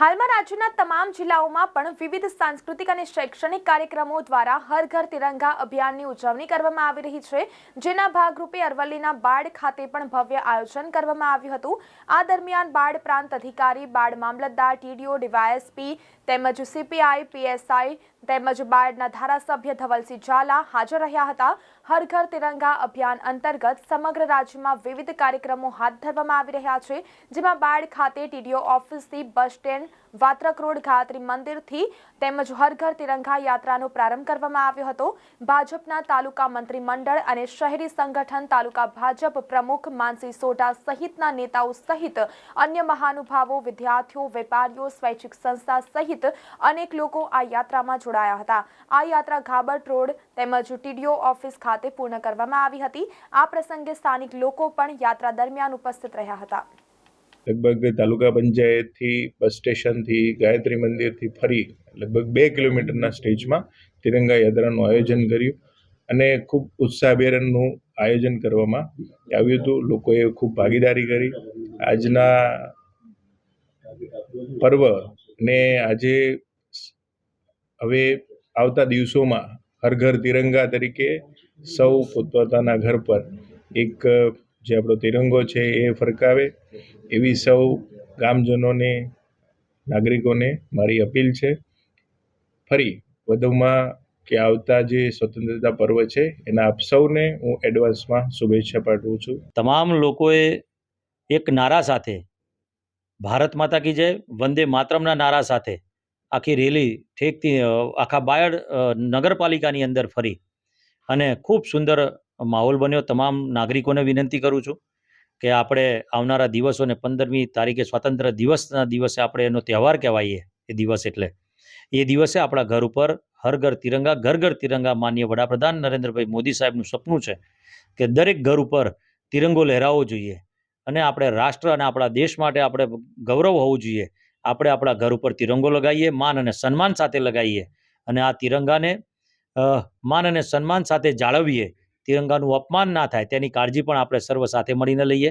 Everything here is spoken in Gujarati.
હાલમાં રાજ્યના તમામ જિલ્લાઓમાં પણ વિવિધ સાંસ્કૃતિક અને શૈક્ષણિક કાર્યક્રમો દ્વારા હર ઘર તિરંગા અભિયાનની ઉજવણી કરવામાં આવી રહી છે, જેના ભાગરૂપે અરવલ્લીના બાળ ખાતે પણ ભવ્ય આયોજન કરવામાં આવ્યું હતું. આ દરમિયાન બાળ પ્રાંત અધિકારી બાળ મામલતદાર, ટીડીઓ, ડીવાયએસપી તેમજ સીપીઆઈ, પીએસઆઈ તેમજ બાળના ધારાસભ્ય ધવલસિંહ ઝાલા હાજર રહ્યા હતા. હર ઘર તિરંગા અભિયાન અંતર્ગત સમગ્ર રાજ્યમાં વિવિધ કાર્યક્રમો હાથ ધરવામાં આવી રહ્યા છે, જેમાં બાળ ખાતે TDO ઓફિસથી bus stand Vatrak road Gayatri મંદિરથી તેમજ હર ઘર તિરંગા યાત્રાનો પ્રારંભ કરવામાં આવ્યો હતો. ભાજપના તાલુકા મંત્રી મંડળ અને શહેરી સંગઠન તાલુકા ભાજપ પ્રમુખ માનસી સોઢા સહિતના નેતાઓ સહિત અન્ય મહાનુભાવો, વિદ્યાર્થીઓ, વેપારીઓ, સ્વૈચ્છિક સંસ્થા સહિત અનેક લોકો આ યાત્રામાં જોડાયા હતા. આ યાત્રા ઘાબટ રોડ તેમજ ટીડીઓ ઓફિસ ખાતે પૂર્ણ કરવામાં આવી હતી. આ પ્રસંગે સ્થાનિક લોકો પણ યાત્રા દરમિયાન ઉપસ્થિત રહ્યા હતા. લગભગ તાલુકા પંચાયતથી બસ સ્ટેશનથી ગાયત્રી મંદિરથી ફરી લગભગ બે કિલોમીટરના સ્ટેજમાં તિરંગા યાત્રાનું આયોજન કર્યું અને ખૂબ ઉત્સાહભેરનનું આયોજન કરવામાં આવ્યું હતું. લોકોએ ખૂબ ભાગીદારી કરી. આજના પર્વ ને આજે હવે આવતા દિવસોમાં હર ઘર તિરંગા તરીકે સૌ પોતપોતાના ઘર પર એક જે આપણો તિરંગો છે એ ફરકાવે, એવી સૌ ગામજનોને, નાગરિકોને મારી અપીલ છે. ફરી વધુમાં કે આવતા જે સ્વતંત્રતા પર્વ છે, એના આપ સૌને હું એડવાન્સમાં શુભેચ્છા પાઠવું છું. તમામ લોકોએ એક નારા સાથે, ભારત માતા કી જય, વંદે માતરમના નારા સાથે આખી રેલી ઠેકથી આખા બાયડ નગરપાલિકાની અંદર ફરી અને ખૂબ સુંદર માહોલ બન્યો, તમામ નાગરિકોને વિનંતી કરું છું કે આપણે આવનારા દિવસોને પંદરમી તારીખે સ્વાતંત્ર્ય દિવસના દિવસે આપણે એનો તહેવાર કહેવાઈએ, એ દિવસ એટલે. એ દિવસે આપણા ઘર ઉપર હર ઘર તિરંગા, ઘર ઘર તિરંગા માન્ય વડાપ્રધાન નરેન્દ્રભાઈ મોદી સાહેબનું સપનું છે કે દરેક ઘર ઉપર તિરંગો લહેરાવવો જોઈએ અને આપણે રાષ્ટ્ર અને આપણા દેશ માટે આપણે ગૌરવ હોવું જોઈએ. આપણે આપણા ઘર ઉપર તિરંગો લગાવીએ, માન અને સન્માન સાથે લગાવીએ અને આ તિરંગાને માન અને સન્માન સાથે જાળવીએ. તિરંગાનું અપમાન ના થાય તેની કાળજી પણ આપણે સર્વ સાથે મળીને લઈએ.